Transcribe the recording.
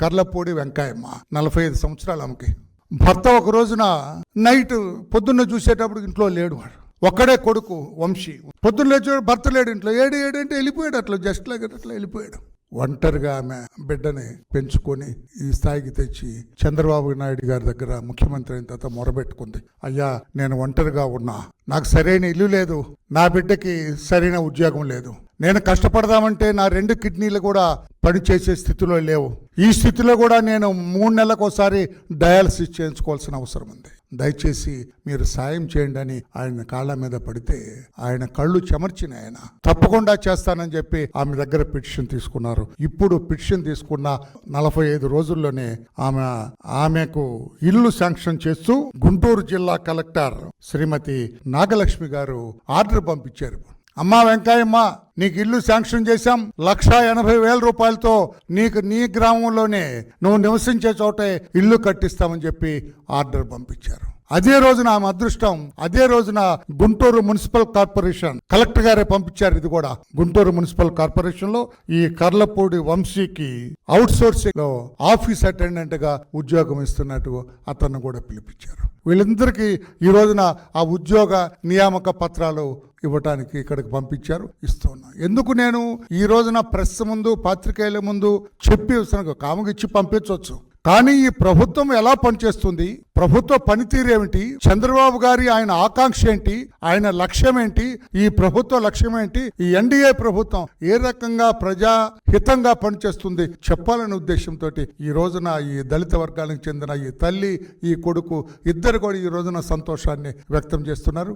కర్లపూడి వెంకాయమ్మ నలభై ఐదు సంవత్సరాలు ఆమెకి. భర్త ఒక రోజున నైట్ పొద్దున్న చూసేటప్పుడు ఇంట్లో లేడు వాడు. ఒక్కడే కొడుకు వంశీ. పొద్దున్న లేచి భర్త లేడు ఇంట్లో. ఏడు ఏడు అంటే వెళ్ళిపోయాడు అట్లా జస్ట్ లాగా అట్లా వెళ్ళిపోయాడు. ఒంటరిగా ఆమె బిడ్డని పెంచుకొని ఈ స్థాయికి తెచ్చి చంద్రబాబు నాయుడు గారి దగ్గర ముఖ్యమంత్రి అయిన తర్వాత మొరబెట్టుకుంది. అయ్యా నేను ఒంటరిగా ఉన్నా. నాకు సరైన ఇల్లు లేదు. నా బిడ్డకి సరైన ఉద్యోగం లేదు. నేను కష్టపడదామంటే నా రెండు కిడ్నీలు కూడా పనిచేసే స్థితిలో లేవు. ఈ స్థితిలో కూడా నేను మూడు నెలలకు ఒకసారి డయాలసిస్ చేయించుకోవాల్సిన అవసరం ఉంది. దయచేసి మీరు సాయం చేయండి అని ఆయన కాళ్ళ మీద పడితే ఆయన కళ్ళు చెమర్చిన ఆయన. తప్పకుండా చేస్తానని చెప్పి ఆమె దగ్గర పిటిషన్ తీసుకున్నారు. ఇప్పుడు పిటిషన్ తీసుకున్న నలభై ఐదు రోజుల్లోనే ఆమె ఆమెకు ఇల్లు శాంక్షన్ చేస్తూ గుంటూరు జిల్లా కలెక్టర్ శ్రీమతి నాగలక్ష్మి గారు ఆర్డర్ పంపించారు. అమ్మా వెంకాయమ్మ నీకు ఇల్లు శాంక్షన్ చేశాం. లక్ష ఎనభై వేల రూపాయలతో నీకు నీ గ్రామంలోనే నువ్వు నివసించే చోటే ఇల్లు కట్టిస్తామని చెప్పి ఆర్డర్ పంపించారు. అదే రోజున ఆమె అదృష్టం అదే రోజున గుంటూరు మున్సిపల్ కార్పొరేషన్ కలెక్టర్ గారే పంపించారు. ఇది కూడా గుంటూరు మున్సిపల్ కార్పొరేషన్లో ఈ కర్లపూడి వంశీకి అవుట్ సోర్సింగ్లో ఆఫీస్ అటెండెంట్గా ఉద్యోగం ఇస్తున్నట్టు అతన్ని కూడా పిలిపించారు. వీళ్ళందరికీ ఈ రోజున ఆ ఉద్యోగ నియామక పత్రాలు ఇవ్వటానికి ఇక్కడికి పంపించారు ఇస్తున్నా ఎందుకు నేను ఈ రోజున ప్రెస్ ముందు పాత్రికేయుల ముందు చెప్పి వస్తున్నాను కామగిచ్చి పంపించవచ్చు కానీ ఈ ప్రభుత్వం ఎలా పనిచేస్తుంది? ప్రభుత్వ పనితీరు ఏమిటి? చంద్రబాబు గారి ఆయన ఆకాంక్ష ఏంటి? ఆయన లక్ష్యం ఏంటి? ఈ ప్రభుత్వ లక్ష్యం ఏంటి? ఈ ఎన్డీఏ ప్రభుత్వం ఏ రకంగా ప్రజా హితంగా పనిచేస్తుంది? చెప్పాలనే ఉద్దేశంతో ఈ రోజున ఈ దళిత వర్గానికి చెందిన ఈ తల్లి ఈ కొడుకు ఇద్దరు కూడా ఈ రోజున సంతోషాన్ని వ్యక్తం చేస్తున్నారు.